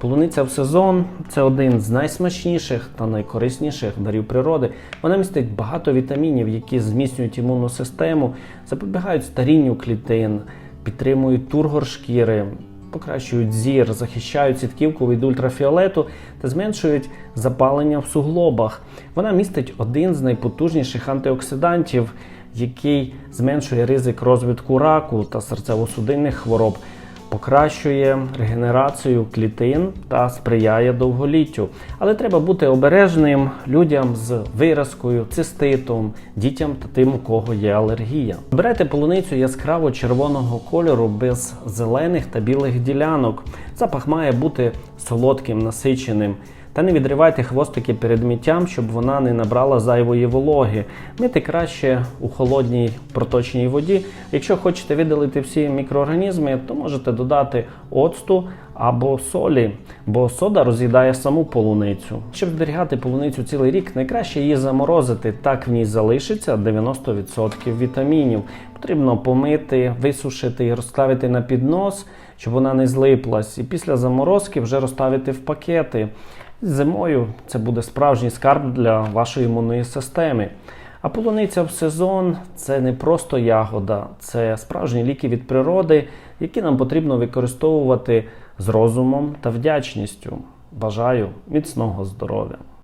Полуниця в сезон це один з найсмачніших та найкорисніших дарів природи. Вона містить багато вітамінів, які зміцнюють імунну систему, запобігають старінню клітин, підтримують тургор шкіри, покращують зір, захищають сітківку від ультрафіолету та зменшують запалення в суглобах. Вона містить один з найпотужніших антиоксидантів, який зменшує ризик розвитку раку та серцево-судинних хвороб, покращує регенерацію клітин та сприяє довголіттю. Але треба бути обережним людям з виразкою, циститом, дітям та тим, у кого є алергія. Берете полуницю яскраво червоного кольору без зелених та білих ділянок. Запах має бути солодким, насиченим. Та не відривайте хвостики перед миттям, щоб вона не набрала зайвої вологи. Мити краще у холодній проточній воді. Якщо хочете видалити всі мікроорганізми, то можете додати оцту або солі, бо сода роз'їдає саму полуницю. Щоб зберігати полуницю цілий рік, найкраще її заморозити. Так в ній залишиться 90% вітамінів. Потрібно помити, висушити і розставити на піднос, щоб вона не злиплась. І після заморозки вже розставити в пакети. Зимою це буде справжній скарб для вашої імунної системи. А полуниця в сезон це не просто ягода, це справжні ліки від природи, які нам потрібно використовувати з розумом та вдячністю. Бажаю міцного здоров'я!